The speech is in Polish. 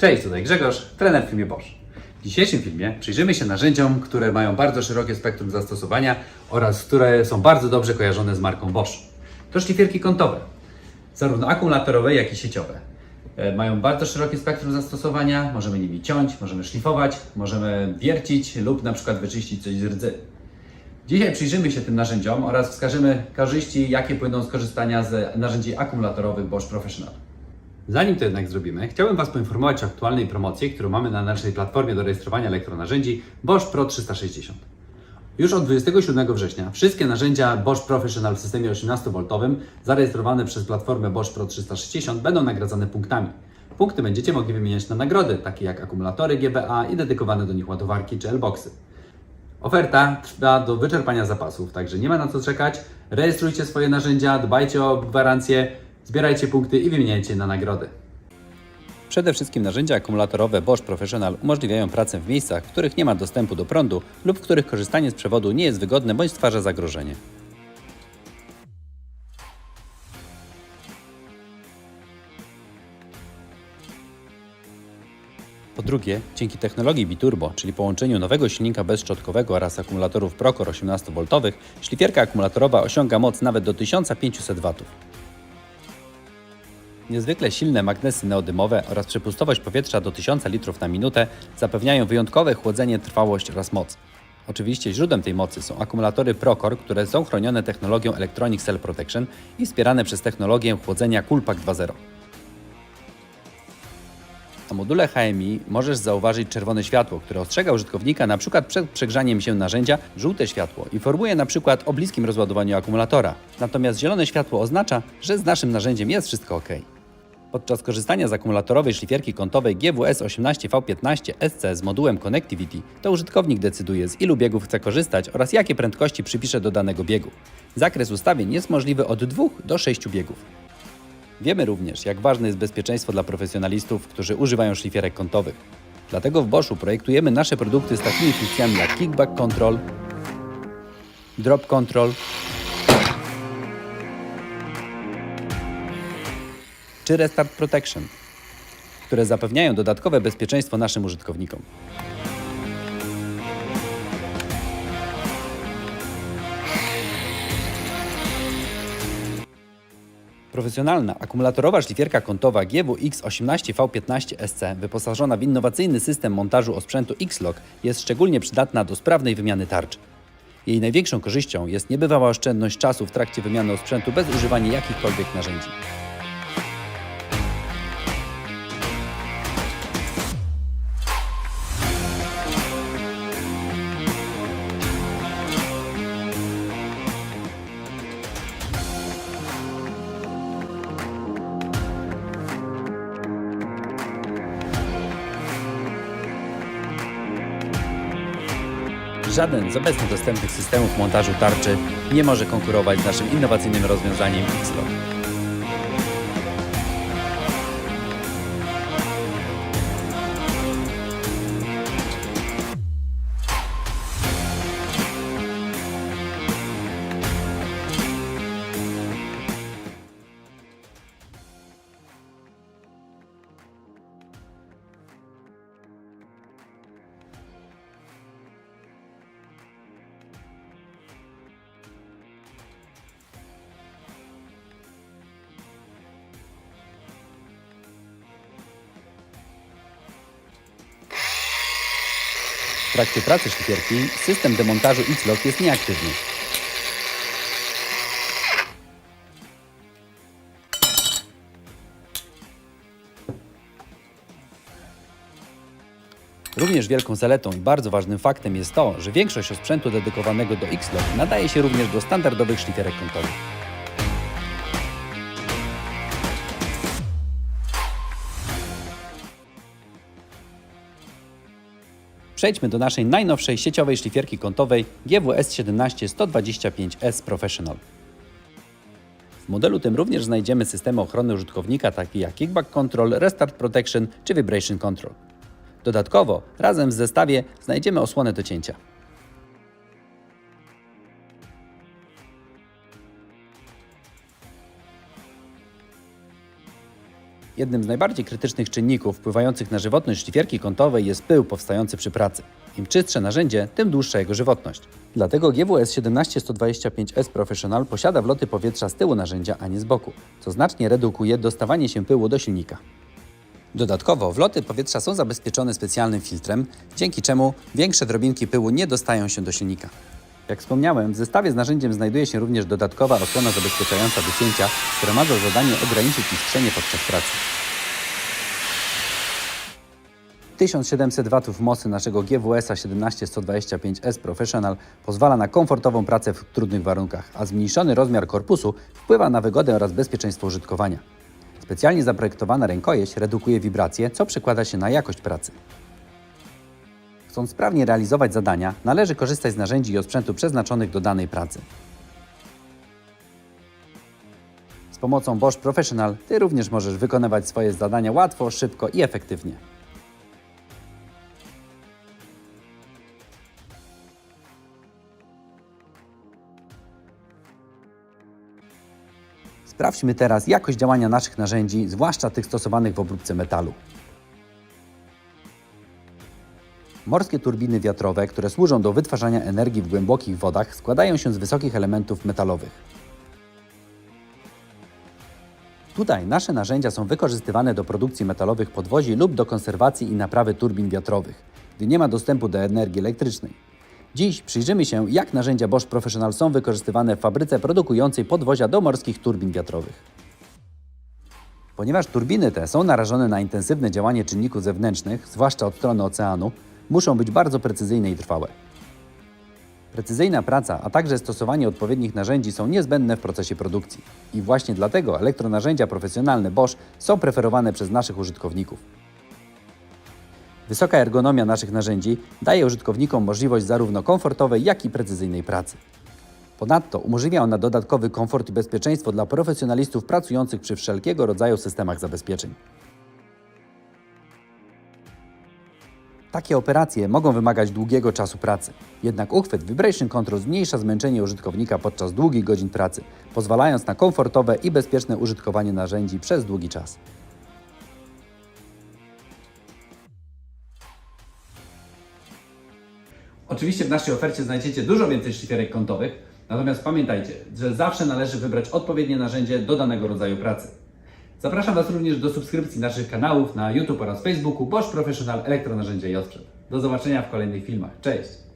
Cześć, tutaj Grzegorz, trener w firmie Bosch. W dzisiejszym filmie przyjrzymy się narzędziom, które mają bardzo szerokie spektrum zastosowania oraz które są bardzo dobrze kojarzone z marką Bosch. To szlifierki kątowe, zarówno akumulatorowe, jak i sieciowe. E, Mają bardzo szerokie spektrum zastosowania, możemy nimi ciąć, możemy szlifować, możemy wiercić lub na przykład wyczyścić coś z rdzy. Dzisiaj przyjrzymy się tym narzędziom oraz wskażemy korzyści, jakie płyną z korzystania z narzędzi akumulatorowych Bosch Professional. Zanim to jednak zrobimy, chciałbym Was poinformować o aktualnej promocji, którą mamy na naszej platformie do rejestrowania elektronarzędzi Bosch Pro 360. Już od 27 września wszystkie narzędzia Bosch Professional w systemie 18V zarejestrowane przez platformę Bosch Pro 360 będą nagradzane punktami. Punkty będziecie mogli wymieniać na nagrody, takie jak akumulatory GBA i dedykowane do nich ładowarki czy L-boxy. Oferta trwa do wyczerpania zapasów, także nie ma na co czekać. Rejestrujcie swoje narzędzia, dbajcie o gwarancję, zbierajcie punkty i wymieniajcie na nagrody. Przede wszystkim narzędzia akumulatorowe Bosch Professional umożliwiają pracę w miejscach, w których nie ma dostępu do prądu lub w których korzystanie z przewodu nie jest wygodne bądź stwarza zagrożenie. Drugie, dzięki technologii biturbo, czyli połączeniu nowego silnika bezszczotkowego oraz akumulatorów Procor 18V, szlifierka akumulatorowa osiąga moc nawet do 1500 W. Niezwykle silne magnesy neodymowe oraz przepustowość powietrza do 1000 litrów na minutę zapewniają wyjątkowe chłodzenie, trwałość oraz moc. Oczywiście źródłem tej mocy są akumulatory Procor, które są chronione technologią Electronic Cell Protection i wspierane przez technologię chłodzenia Coolpack 2.0. Na module HMI możesz zauważyć czerwone światło, które ostrzega użytkownika np. przed przegrzaniem się narzędzia. Żółte światło informuje np. o bliskim rozładowaniu akumulatora. Natomiast zielone światło oznacza, że z naszym narzędziem jest wszystko ok. Podczas korzystania z akumulatorowej szlifierki kątowej GWS 18V15 SC z modułem Connectivity, to użytkownik decyduje z ilu biegów chce korzystać oraz jakie prędkości przypisze do danego biegu. Zakres ustawień jest możliwy od 2 do 6 biegów. Wiemy również, jak ważne jest bezpieczeństwo dla profesjonalistów, którzy używają szlifierek kątowych. Dlatego w Boschu projektujemy nasze produkty z takimi funkcjami jak Kickback Control, Drop Control czy Restart Protection, które zapewniają dodatkowe bezpieczeństwo naszym użytkownikom. Profesjonalna akumulatorowa szlifierka kątowa GWX 18V15 SC wyposażona w innowacyjny system montażu osprzętu X-Lock jest szczególnie przydatna do sprawnej wymiany tarcz. Jej największą korzyścią jest niebywała oszczędność czasu w trakcie wymiany osprzętu bez używania jakichkolwiek narzędzi. Żaden z obecnie dostępnych systemów montażu tarczy nie może konkurować z naszym innowacyjnym rozwiązaniem X-Lock. Trakcie pracy szlifierki system demontażu X-Lock jest nieaktywny. Również wielką zaletą i bardzo ważnym faktem jest to, że większość osprzętu dedykowanego do X-Lock nadaje się również do standardowych szlifierek kątowych. Przejdźmy do naszej najnowszej sieciowej szlifierki kątowej GWS 17125S Professional. W modelu tym również znajdziemy systemy ochrony użytkownika takie jak Kickback Control, Restart Protection czy Vibration Control. Dodatkowo, razem w zestawie znajdziemy osłonę do cięcia. Jednym z najbardziej krytycznych czynników wpływających na żywotność szlifierki kątowej jest pył powstający przy pracy. Im czystsze narzędzie, tym dłuższa jego żywotność. Dlatego GWS 17125S Professional posiada wloty powietrza z tyłu narzędzia, a nie z boku, co znacznie redukuje dostawanie się pyłu do silnika. Dodatkowo wloty powietrza są zabezpieczone specjalnym filtrem, dzięki czemu większe drobinki pyłu nie dostają się do silnika. Jak wspomniałem, w zestawie z narzędziem znajduje się również dodatkowa osłona zabezpieczająca wycięcia, która ma za zadanie ograniczyć iskrzenie podczas pracy. 1700 W mocy naszego GWS-a 17125S Professional pozwala na komfortową pracę w trudnych warunkach, a zmniejszony rozmiar korpusu wpływa na wygodę oraz bezpieczeństwo użytkowania. Specjalnie zaprojektowana rękojeść redukuje wibracje, co przekłada się na jakość pracy. Chcąc sprawnie realizować zadania, należy korzystać z narzędzi i osprzętu przeznaczonych do danej pracy. Z pomocą Bosch Professional Ty również możesz wykonywać swoje zadania łatwo, szybko i efektywnie. Sprawdźmy teraz jakość działania naszych narzędzi, zwłaszcza tych stosowanych w obróbce metalu. Morskie turbiny wiatrowe, które służą do wytwarzania energii w głębokich wodach, składają się z wysokich elementów metalowych. Tutaj nasze narzędzia są wykorzystywane do produkcji metalowych podwozi lub do konserwacji i naprawy turbin wiatrowych, gdy nie ma dostępu do energii elektrycznej. Dziś przyjrzymy się, jak narzędzia Bosch Professional są wykorzystywane w fabryce produkującej podwozia do morskich turbin wiatrowych. Ponieważ turbiny te są narażone na intensywne działanie czynników zewnętrznych, zwłaszcza od strony oceanu, muszą być bardzo precyzyjne i trwałe. Precyzyjna praca, a także stosowanie odpowiednich narzędzi są niezbędne w procesie produkcji. I właśnie dlatego elektronarzędzia profesjonalne Bosch są preferowane przez naszych użytkowników. Wysoka ergonomia naszych narzędzi daje użytkownikom możliwość zarówno komfortowej, jak i precyzyjnej pracy. Ponadto umożliwia ona dodatkowy komfort i bezpieczeństwo dla profesjonalistów pracujących przy wszelkiego rodzaju systemach zabezpieczeń. Takie operacje mogą wymagać długiego czasu pracy. Jednak uchwyt Vibration Control zmniejsza zmęczenie użytkownika podczas długich godzin pracy, pozwalając na komfortowe i bezpieczne użytkowanie narzędzi przez długi czas. Oczywiście w naszej ofercie znajdziecie dużo więcej szlifierek kątowych, natomiast pamiętajcie, że zawsze należy wybrać odpowiednie narzędzie do danego rodzaju pracy. Zapraszam Was również do subskrypcji naszych kanałów na YouTube oraz Facebooku Bosch Professional Elektronarzędzia i Osprzęt. Do zobaczenia w kolejnych filmach. Cześć!